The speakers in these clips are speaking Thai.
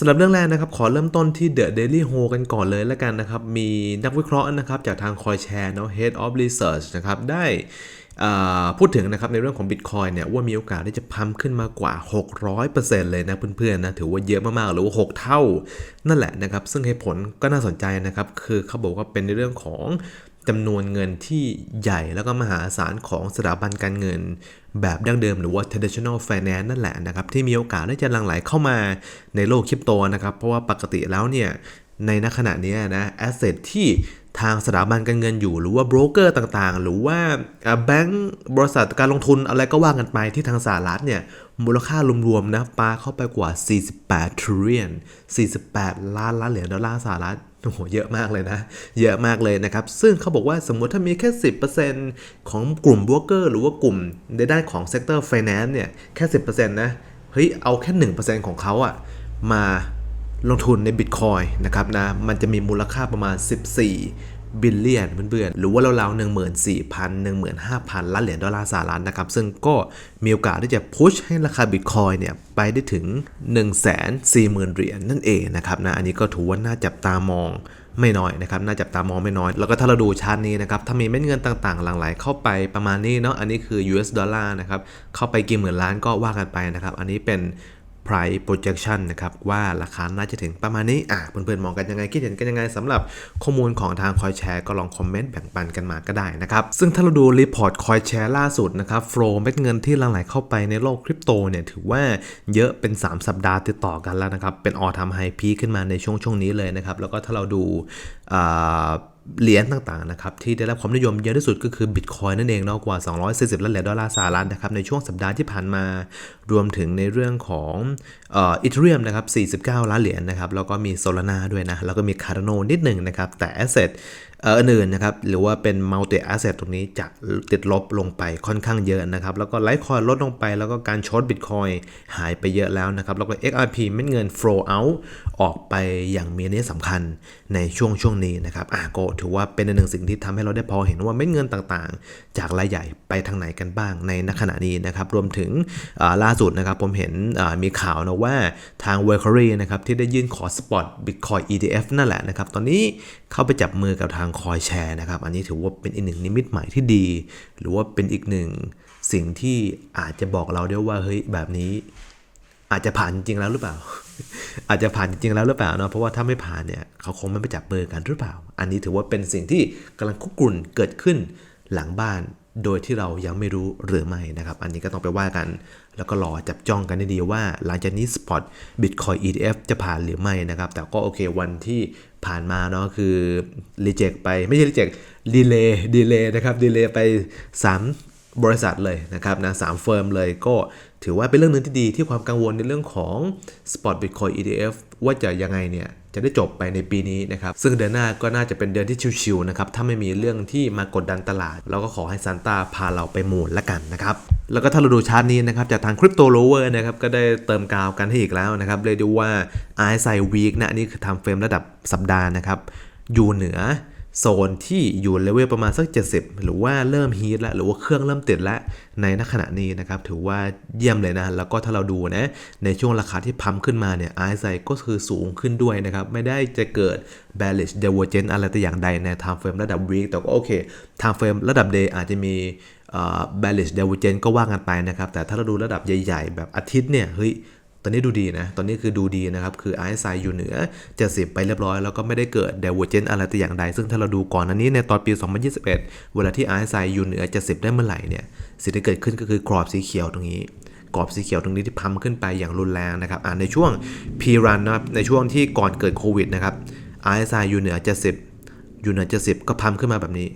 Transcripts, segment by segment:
สำหรับเรื่องแรกนะครับขอเริ่มต้นที่ The Daily Ho กันก่อนเลยแล้วกันนะครับ มีนักวิเคราะห์นะครับจากทางคอยแชร์เนาะ Head of Research นะครับได้อ่าพูดถึงนะครับในเรื่องของ Bitcoin เนี่ยว่ามีโอกาสที่จะพัมขึ้นมากว่า 600%เลยนะเพื่อนๆนะถือว่าเยอะมากๆหรือว่า 6 เท่านั่นแหละนะครับ ซึ่งเหตุผลก็น่าสนใจนะครับ คือเขาบอกว่าเป็นในเรื่องของ จำนวนเงินที่ใหญ่แล้วก็มหาศาลของสถาบันการเงิน แบบดั้งเดิมหรือว่า traditional finance นั่นแหละนะครับ ที่มีโอกาสที่จะหลั่งไหลเข้ามาในโลกคริปโตนะครับ เพราะว่าปกติแล้วเนี่ย ในณขณะนี้นะแอสเซทที่ทางสถาบันการเงินอยู่หรือว่าโบรกเกอร์ต่างๆ หรือว่าแบงก์บริษัทการลงทุนอะไรก็ว่ากันไปที่ทางสหรัฐเนี่ยมูลค่ารวมๆนะปาเข้าไปกว่า 48 trillion 48 ล้านล้านเหรียญดอลลาร์สหรัฐ โอ้โหเยอะมากเลยนะ เยอะมากเลยนะครับ ซึ่งเขาบอกว่าสมมติถ้ามีแค่ 10%ของกลุ่มบล็อกเกอร์หรือว่ากลุ่มในด้านของเซกเตอร์ไฟแนนซ์เนี่ยแค่ 10%นะเฮ้ยเอาแค่ 1%ของเขาอะมาลงทุนในบิตคอยนะครับนะมันจะมีมูลค่าประมาณ 14 บิลเลียนเพื่อนๆ หรือว่าราวๆ14,000 15,000ล้านเหรียญดอลลาร์สหรัฐนะครับ ซึ่งก็มีโอกาสที่จะพุชให้ราคาบิตคอยเนี่ยไปได้ถึง 140,000เหรียญนั่นเองนะครับนะ อันนี้ก็ถือว่าน่าจับตามองไม่น้อยนะครับ น่าจับตามองไม่น้อย แล้วก็ถ้าเราดูชาร์ตนี้นะครับ ถ้ามีเม็ดเงินต่างๆ หลั่งไหลเข้าไปประมาณนี้เนาะ อันนี้คือ US ดอลลาร์นะครับ เข้าไปกี่หมื่นล้านก็ว่ากันไปนะครับ อันนี้เป็น price projection นะครับว่าราคาน่าจะถึงประมาณนี้อะเพื่อนๆมองกันยังไงคิดเห็นกันยังไงสำหรับข้อมูลของทางคอยแชร์ก็ลองคอมเมนต์แบ่งปันกันมาก็ได้นะครับซึ่งถ้าเราดูรีพอร์ตคอยแชร์ล่าสุดนะครับโฟล์เม็ดเงินที่หลั่งไหลเข้าไปในโลกคริปโตเนี่ยถือว่าเยอะเป็น 3 สัปดาห์ติดต่อกันแล้วนะครับเป็นออทำไฮพีขึ้นมาในช่วงช่วงนี้เลยนะครับแล้วก็ถ้าเราดูอ่า เหรียญต่างๆนะครับที่ได้รับความนิยมเยอะที่สุดก็คือบิตคอยนั่นเองเนาะกว่า 240ล้านเหรียญดอลลาร์สหรัฐนะครับในช่วงสัปดาห์ที่ผ่านมา รวมถึงในเรื่องของอีเทเรียมนะครับ49 ล้านเหรียญนะครับแล้วก็มีโซลาน่าด้วยนะแล้วก็มีคาร์โนนิดหนึ่งนะครับแต่แอสเซท อื่นนะครับ หรือว่าเป็น multi asset ตรงนี้จะติดลบลงไปค่อนข้างเยอะนะครับ แล้วก็ไลท์คอยลดลงไป แล้วก็การช็อตบิตคอยหายไปเยอะแล้วนะครับ แล้วก็ XRP เม็ดเงิน flow out ออกไปอย่างมีนัยสำคัญในช่วงช่วงนี้นะครับอะก็ถือว่าเป็นหนึ่งสิ่งที่ทำให้เราได้พอเห็นว่าเม็ดเงินต่างๆ จากรายใหญ่ไปทางไหนกันบ้างในณขณะนี้นะครับ รวมถึงล่าสุดนะครับผมเห็นมีข่าวนะว่าทาง w e r c o r y นะครับที่ได้ยื่นขอสปอต Bitcoin ETF นั่นแหละนะครับ ตอนนี้เข้าไปจับมือกับทางคอยแชร์นะครับ อันนี้ถือว่าเป็นอีกหนึ่งนิมิตใหม่ที่ดี หรือว่าเป็นอีกหนึ่งสิ่งที่อาจจะบอกเราได้ว่าเฮ้ยแบบนี้ อาจจะผ่านจริงแล้วหรือเปล่า อาจจะผ่านจริงแล้วหรือเปล่าเนาะเพราะว่าถ้าไม่ผ่านเนี่ยเขาคงไม่ไปจับเบอร์กันหรือเปล่า อันนี้ถือว่าเป็นสิ่งที่กำลังคุกรุ่นเกิดขึ้นหลังบ้าน โดยที่เรายังไม่รู้หรือไม่นะครับ อันนี้ก็ต้องไปว่ากัน แล้วก็รอจับจ้องกันให้ดีว่า หลังจากนี้ Spot Bitcoin ETF จะผ่านหรือไม่นะครับ แต่ก็โอเควันที่ผ่านมาเนาะคือ reject ไปไม่ใช่ reject delay delay นะครับ delay ไป 3 บริษัทเลยนะครับนะสามเฟิร์มเลยก็ถือว่าเป็นเรื่องหนึงที่ดีที่ความกังวลในเรื่องของ Spot Bitcoin ETF ว่าจะยังไงเนี่ย จะได้จบไปในปีนี้นะครับ ซึ่งเดือนหน้าก็น่าจะเป็นเดือนที่ชิวๆนะครับ ถ้าไม่มีเรื่องที่มากดดันตลาด เราก็ขอให้ซานต้าพาเราไปหมุนละกันนะครับ แล้วก็ถ้าเราดูชาร์ตนี้นะครับ จากทางคริปโตโลเวอร์นะครับ ก็ได้เติมกาวกันให้อีกแล้วนะครับ เรียกได้ว่า RSI Week นะ อันนี่คือทำเฟรมระดับสัปดาห์นะครับ อยู่เหนือ โซนที่อยู่เลเวลประมาณสัก 70 หรือว่าเริ่มฮีทแล้วหรือว่าเครื่องเริ่มติดแล้วในณขณะนี้นะครับถือว่าเยี่ยมเลยนะ แล้วก็ถ้าเราดูนะในช่วงราคาที่พัมขึ้นมาเนี่ย RSI ก็คือสูงขึ้นด้วยนะครับ ไม่ได้จะเกิด bearish divergence อะไรแต่อย่างใดใน time frame ระดับ week แต่ก็โอเค time frame ระดับ day อาจจะมีเอ่อ bearish divergence ก็ว่ากันไปนะครับ แต่ถ้าเราดูระดับใหญ่ ๆ แบบอาทิตย์เนี่ยเฮ้ย ตอนนี้ดูดีนะ ตอนนี้คือดูดีนะครับ คือ RSI อยู่เหนือ 70 ไปเรียบร้อย แล้วก็ไม่ได้เกิด divergence อะไรแต่อย่างใด ซึ่งถ้าเราดูก่อนอันนี้ในตอนปี 2021 เวลาที่ RSI อยู่เหนือ 70 ได้เมื่อไหร่เนี่ย สิ่งที่เกิดขึ้นก็คือกรอบสีเขียวตรงนี้ กรอบสีเขียวตรงนี้ที่พัมขึ้นไปอย่างรุนแรงนะครับอ่าในช่วง P run นะครับ ในช่วงที่ก่อนเกิดโควิดนะครับ RSI อยู่เหนือ 70 อยู่เหนือ 70 ก็พัมขึ้นมาแบบนี้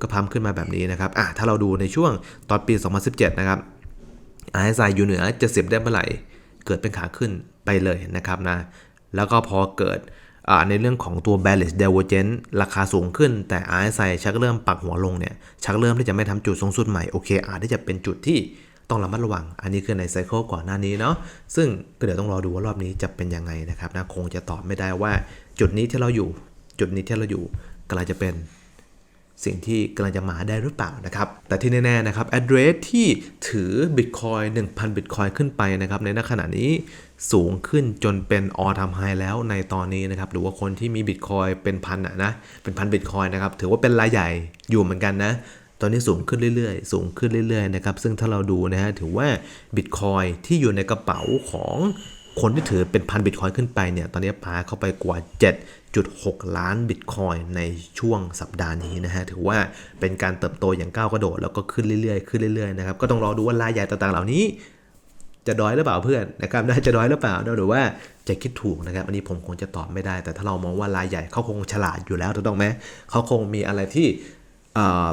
ก็พัมขึ้นมาแบบนี้นะครับอ่าถ้าเราดูในช่วงตอนปี 2017 นะครับ RSI อยู่เหนือ 70 ได้เมื่อไหร่ เกิดเป็นขาขึ้นไปเลยนะครับนะ แล้วก็พอเกิดในเรื่องของตัว bearish divergence ราคาสูงขึ้น แต่ RSI ชักเริ่มปักหัวลงเนี่ย ชักเริ่มที่จะไม่ทำจุดสูงสุดใหม่ โอเค อาจที่จะเป็นจุดที่ต้องระมัดระวัง อันนี้คือในไซเคิลก่อนหน้านี้เนาะ ซึ่งก็เดี๋ยวต้องรอดูว่ารอบนี้จะเป็นยังไงนะครับนะ คงจะตอบไม่ได้ว่าจุดนี้ที่เราอยู่ จุดนี้ที่เราอยู่กำลังจะเป็น สิ่งที่กำลังจะมาได้หรือเปล่านะครับ แต่ที่แน่ๆนะครับ address ที่ถือ Bitcoin 1,000 Bitcoin ขึ้นไปนะครับ ในณขณะนี้สูงขึ้นจนเป็น all time high แล้วในตอนนี้นะครับ หรือว่าคนที่มี Bitcoin เป็นพันอะนะ เป็นพัน Bitcoin นะครับ ถือว่าเป็นรายใหญ่อยู่เหมือนกันนะ ตอนนี้สูงขึ้นเรื่อยๆ สูงขึ้นเรื่อยๆนะครับ ซึ่งถ้าเราดูนะฮะ ถือว่า Bitcoin ที่อยู่ในกระเป๋าของคนที่ถือเป็นพัน Bitcoin ขึ้นไปเนี่ย ตอนนี้ปาเข้าไปกว่า 7.6ล้าน Bitcoin ในช่วงสัปดาห์นี้นะฮะ ถือว่าเป็นการเติบโตอย่างก้าวกระโดด แล้วก็ขึ้นเรื่อยๆ ขึ้นเรื่อยๆ นะครับ ก็ต้องรอดูว่ารายใหญ่ต่างๆ เหล่านี้ จะดอยหรือเปล่าเพื่อนนะครับ น่าจะดอยหรือเปล่า หรือว่าจะคิดถูกนะครับ อันนี้ผมคงจะตอบไม่ได้ แต่ถ้าเรามองว่ารายใหญ่เขาคงฉลาดอยู่แล้วถูกต้องไหมเขาคงมีอะไรที่เอ่อ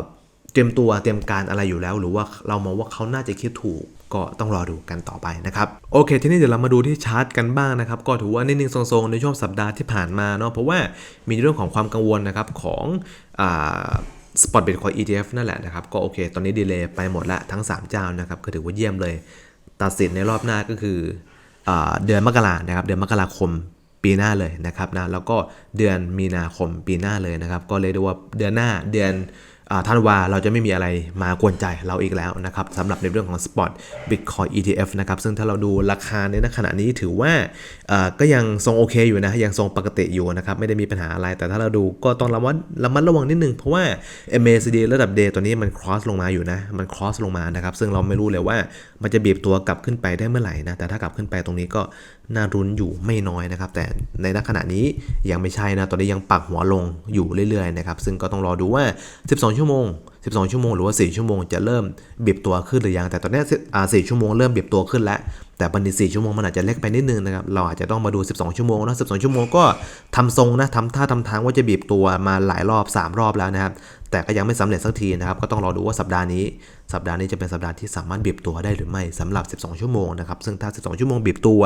เตรียมตัวเตรียมการอะไรอยู่แล้ว หรือว่าเรามองว่าเขาน่าจะคิดถูก ก็ต้องรอดูกันต่อไปนะครับโอเค ทีนี้เดี๋ยวเรามาดูที่ชาร์ตกันบ้างนะครับก็ถือว่านิ่งๆทรงๆในช่วงสัปดาห์ที่ผ่านมาเนาะเพราะว่ามีเรื่องของความกังวลนะครับของสปอต Bitcoin ETF นั่นแหละนะครับก็โอเค ตอนนี้ดีเลย์ไปหมดละทั้ง 3 เจ้านะครับก็ถือว่าเยี่ยมเลย ตัดสินในรอบหน้าก็คืออเดือนมกรานะครับเดือนมกราคมปีหน้าเลยนะครับนะแล้วก็เดือนมีนาคมปีหน้าเลยนะครับ ก็เลยกได้ว่าเดือนหน้าเดือน ธันวาเราจะไม่มีอะไรมากวนใจเราอีกแล้วนะครับสำหรับในเรื่องของ Spot Bitcoin ETF นะครับซึ่งถ้าเราดูราคาในขณะนี้ถือว่าอ่าก็ยังทรงโอเคอยู่นะยังทรงปกติอยู่นะครับไม่ได้มีปัญหาอะไร แต่ถ้าเราดูก็ต้องระมัดระมัดระวังนิดนึง เพราะว่า MACD ระดับ day ตัวนี้มัน cross ลงมาอยู่นะมัน cross ลงมานะครับซึ่งเราไม่รู้เลยว่ามันจะบีบตัวกลับขึ้นไปได้เมื่อไหร่นะแต่ถ้ากลับขึ้นไปตรงนี้ก็น่ารุนอยู่ไม่น้อยนะครับ แต่ในณขณะนี้ยังไม่ใช่นะตอนนี้ยังปักหัวลงอยู่เรื่อยๆนะครับซึ่งก็ต้องรอดูว่า 12 ชั่วโมง 12 ชั่วโมงหรือว่า 4 ชั่วโมงจะเริ่มบีบตัวขึ้นหรือยังแต่ตอนนี้อ4ชั่วโมงเริ่มบีบตัวขึ้นแล้วแต่บันที4ชั่วโมงมันอาจจะเล็กไปนิดนึงนะครับ เราอาจจะต้องมาดู 12 ชั่วโมงนะ12 ชั่วโมงก็ทำทรงนะทำท่าทำทางว่าจะบีบตัวมาหลายรอบ 3 รอบแล้วนะครับ แต่ก็ยังไม่สำเร็จสักทีนะครับ ก็ต้องรอดูว่าสัปดาห์นี้ สัปดาห์นี้จะเป็นสัปดาห์ที่สามารถบีบตัวได้หรือไม่สำหรับ 12 ชั่วโมงนะครับ ซึ่งถ้า 12 ชั่วโมงบีบตัว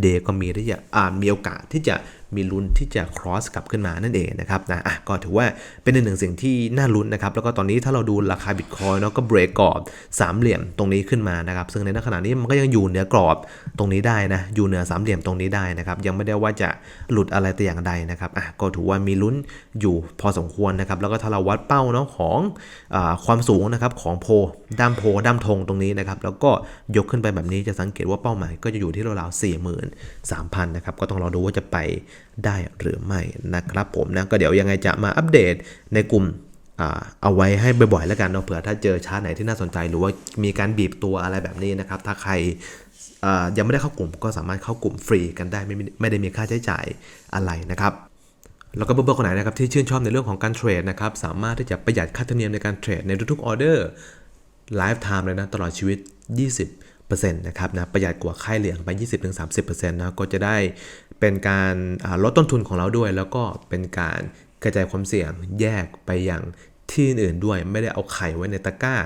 เดย์ก็มีที่จะอ่ามีโอกาสที่จะมีลุ้นที่จะ cross กลับขึ้นมานั่นเองนะครับนะอะก็ถือว่าเป็นอีกหนึ่งสิ่งที่น่าลุ้นนะครับ แล้วก็ตอนนี้ถ้าเราดูราคาบิตคอยเนาะก็เบรกกรอบสามเหลี่ยมตรงนี้ขึ้นมานะครับ ซึ่งในขณะนี้มันก็ยังอยู่เหนือกรอบตรงนี้ได้นะ อยู่เหนือสามเหลี่ยมตรงนี้ได้นะครับ ยังไม่ได้ว่าจะหลุดอะไรแต่อย่างใดนะครับอะก็ถือว่ามีลุ้นอยู่พอสมควรนะครับ แล้วก็ถ้าเราวัดเป้าเนาะของอความสูงนะครับของโพด้ามโพด้ามธงตรงนี้นะครับ แล้วก็ยกขึ้นไปแบบนี้จะสังเกตว่าเป้าหมายก็จะอยู่ที่ราวๆสี่หมื่นสามพันนะครับ ก็ต้องรอดูว่าจะไปได้หรือไม่นะครับผมนะ ก็เดี๋ยวยังไงจะมาอัปเดตในกลุ่มเอาไว้ให้บ่อยๆแล้วกันเนาะเผื่อถ้าเจอชาร์ตไหนที่น่าสนใจหรือว่ามีการบีบตัวอะไรแบบนี้นะครับ ถ้าใครยังไม่ได้เข้ากลุ่มก็สามารถเข้ากลุ่มฟรีกันได้ไม่มีไม่ได้มีค่าใช้จ่ายอะไรนะครับแล้วก็เพื่อนๆคนไหนนะครับที่ชื่นชอบในเรื่องของการเทรดนะครับสามารถที่จะประหยัดค่าธรรมเนียมในการเทรดในทุกๆออเดอร์ ไลฟ์ไทม์เลยนะตลอดชีวิต 20%นะครับนะประหยัดกว่าค่ายเหลืองไป 20-30%นะก็จะได้เป็นการลดต้นทุนของเราด้วย แล้วก็เป็นการกระจายความเสี่ยงแยกไปอย่าง ที่อื่นๆด้วยไม่ได้เอาไข่ไว้ในตะกร้า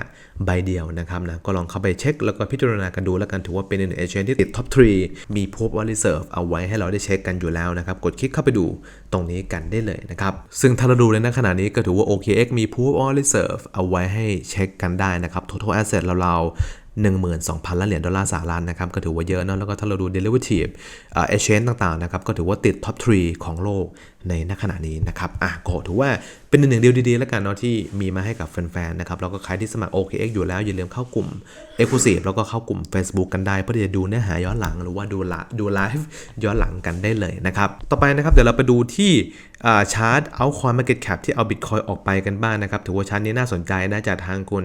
ใบเดียวนะครับนะก็ลองเข้าไปเช็ค แล้วก็พิจารณากันดูแล้วกันถือว่าเป็นหนึ่งเอเชียที่ติดท็อป3มีพบว่ารีเซิร์ฟเอาไว้ให้เราได้เช็คกันอยู่แล้วนะครับ กดคลิกเข้าไปดูตรงนี้กันได้เลยนะครับ ซึ่งถ้าเราดูในขณะนี้ก็ถือว่า OKX มี Proof of Reserve เอาไว้ให้เช็คกันได้นะครับ Total Asset เราๆ 12,000ล้านเหรียญดอลลาร์สหรัฐนะครับก็ถือว่าเยอะเนอะแล้วก็ถ้าเราดู derivative เอ่อ exchange ต่างๆนะครับก็ถือว่าติด top 3 ของโลกในณขณะนี้นะครับอะก็ถือว่าเป็นหนึ่งเดียวดีๆ แล้วกันเนาะที่มีมาให้กับแฟนๆนะครับแล้วก็ใครที่สมัคร OKX อยู่แล้วอย่าลืมเข้ากลุ่ม Exclusive แล้วก็เข้ากลุ่ม Facebook กันได้เพื่อที่จะดูเนื้อหาย้อนหลังหรือว่าดูละดูไลฟ์ย้อนหลังกันได้เลยนะครับต่อไปนะครับเดี๋ยวเราไปดูที่อ่าชาร์ตเอาคอย market cap ที่เอา Bitcoin ออกไปกันบ้างนะครับถือว่าชาร์ตนี้น่าสนใจนะจากทางคุณ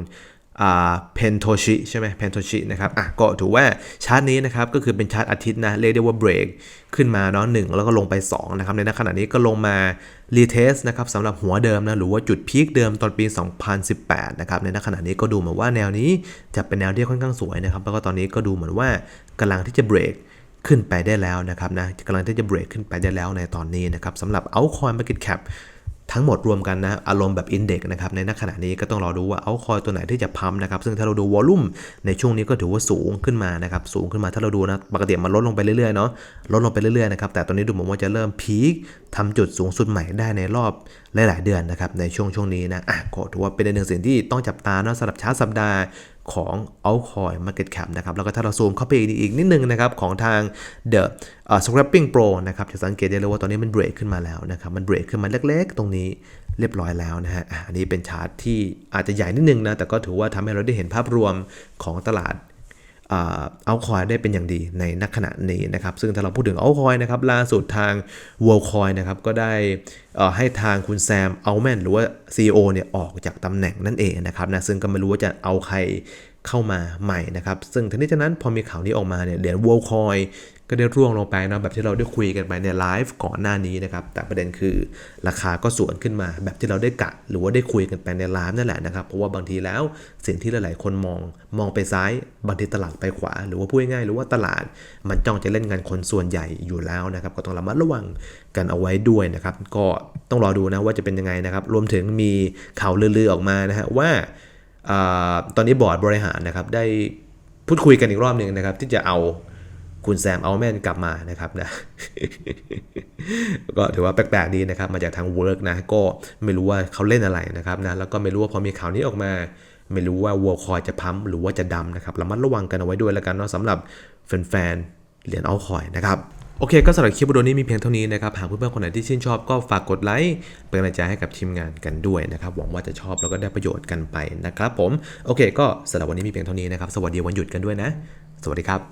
เพนโทชิใช่ไหมเพนโทชินะครับอะก็ถือว่าชาร์ตนี้นะครับก็คือเป็นชาร์ตอาทิตย์นะเรียกได้ว่าเบรกขึ้นมาเนาะหนึ่งแล้วก็ลงไป 2 นะครับ ในขณะนี้ก็ลงมารีเทสนะครับสำหรับหัวเดิมนะหรือว่าจุดพีคเดิมตอนปี 2018 นะครับ ในขณะนี้ก็ดูเหมือนว่าแนวนี้จะเป็นแนวที่ค่อนข้างสวยนะครับ แล้วก็ตอนนี้ก็ดูเหมือนว่ากำลังที่จะเบรกขึ้นไปได้แล้วนะครับนะกำลังที่จะเบรกขึ้นไปได้แล้วในตอนนี้นะครับสำหรับ Altcoin Market Cap ทั้งหมดรวมกันนะอารมณ์แบบอินเด็กนะครับในนักขณะนี้ก็ต้องรอดูว่าเอาคอยตัวไหนที่จะพัมนะครับซึ่งถ้าเราดูวอลลุ่มในช่วงนี้ก็ถือว่าสูงขึ้นมานะครับสูงขึ้นมาถ้าเราดูนะปกติมันลดลงไปเรื่อยๆเนาะลดลงไปเรื่อยๆนะครับแต่ตอนนี้ดูเหมือนว่าจะเริ่มพีคทำจุดสูงสุดใหม่ได้ในรอบหลาย ๆ เดือนนะครับในช่วงช่วงนี้นะอะก็ถือว่าเป็นหนึ่งสิ่งที่ต้องจับตาเนาะสำหรับชาร์ตสัปดาห์ของ altcoin market cap นะครับ แล้วก็ถ้าเราซูมเข้าไปอีกนิดนึงนะครับ ของทาง the uh, scrapping pro นะครับ จะสังเกตได้เลยว่าตอนนี้มันเบรกขึ้นมาแล้วนะครับ มันเบรกขึ้นมาเล็ก ๆ ตรงนี้เรียบร้อยแล้วนะฮะอะอันนี้เป็นชาร์ตที่อาจจะใหญ่นิดนึงนะ แต่ก็ถือว่าทำให้เราได้เห็นภาพรวมของตลาด เอาคอยได้เป็นอย่างดีในนักขณะนี้นะครับ ซึ่งถ้าเราพูดถึงเอาคอยนะครับล่าสุดทาง World Coin นะครับก็ได้อ่อให้ทางคุณแซมเอาแมนหรือว่า CEO เนี่ยออกจากตำแหน่งนั่นเองนะครับนะซึ่งก็ไม่รู้ว่าจะเอาใคร เข้ามาใหม่นะครับ ซึ่งทั้งนี้ทั้งนั้นพอมีข่าวนี้ออกมาเนี่ยเหรียญ World Coin ก็ได้ร่วงลงไปนะแบบที่เราได้คุยกันไปในไลฟ์ก่อนหน้านี้นะครับ แต่ประเด็นคือราคาก็สวนขึ้นมา แบบที่เราได้กะ หรือว่าได้คุยกันไปในไลฟ์นั่นแหละนะครับ เพราะว่าบางทีแล้วสิ่งที่หลายๆคนมองมองไปซ้ายบางทีตลาดไปขวา หรือว่าพูดง่ายๆหรือว่าตลาด มันจ้องจะเล่นงานคนส่วนใหญ่อยู่แล้วนะครับ ก็ต้องระมัดระวังกันเอาไว้ด้วยนะครับ ก็ต้องรอดูนะว่าจะเป็นยังไงนะครับ รวมถึงมีข่าวลือๆออกมานะฮะว่า ตอนนี้บอร์ดบริหารนะครับได้พูดคุยกันอีกรอบหนึ่งนะครับ ที่จะเอาคุณแซมเอัลแมนกลับมานะครับนะก็ถือว่าแปลกๆดีนะครับ มาจากทาง Work นะ ก็ไม่รู้ว่าเขาเล่นอะไรนะครับนะแล้วก็ไม่รู้ว่าพอมีข่าวนี้ออกมา ไม่รู้ว่า World Coin จะพัมหรือว่าจะดำนะครับระมัดระวังกันเอาไว้ด้วยแล้วกันเนาะสำหรับแฟนๆเหรียญเอาคอยนะครับ โอเคก็สำหรับคลิปวิดีโอนี้มีเพียงเท่านี้นะครับ หากเพื่อนๆคนไหนที่ชื่นชอบก็ฝากกดไลค์เป็นกำลังใจให้กับทีมงานกันด้วยนะครับ หวังว่าจะชอบแล้วก็ได้ประโยชน์กันไปนะครับผม โอเค ก็สำหรับวันนี้มีเพียงเท่านี้นะครับ สวัสดีวันหยุดกันด้วยนะ สวัสดีครับ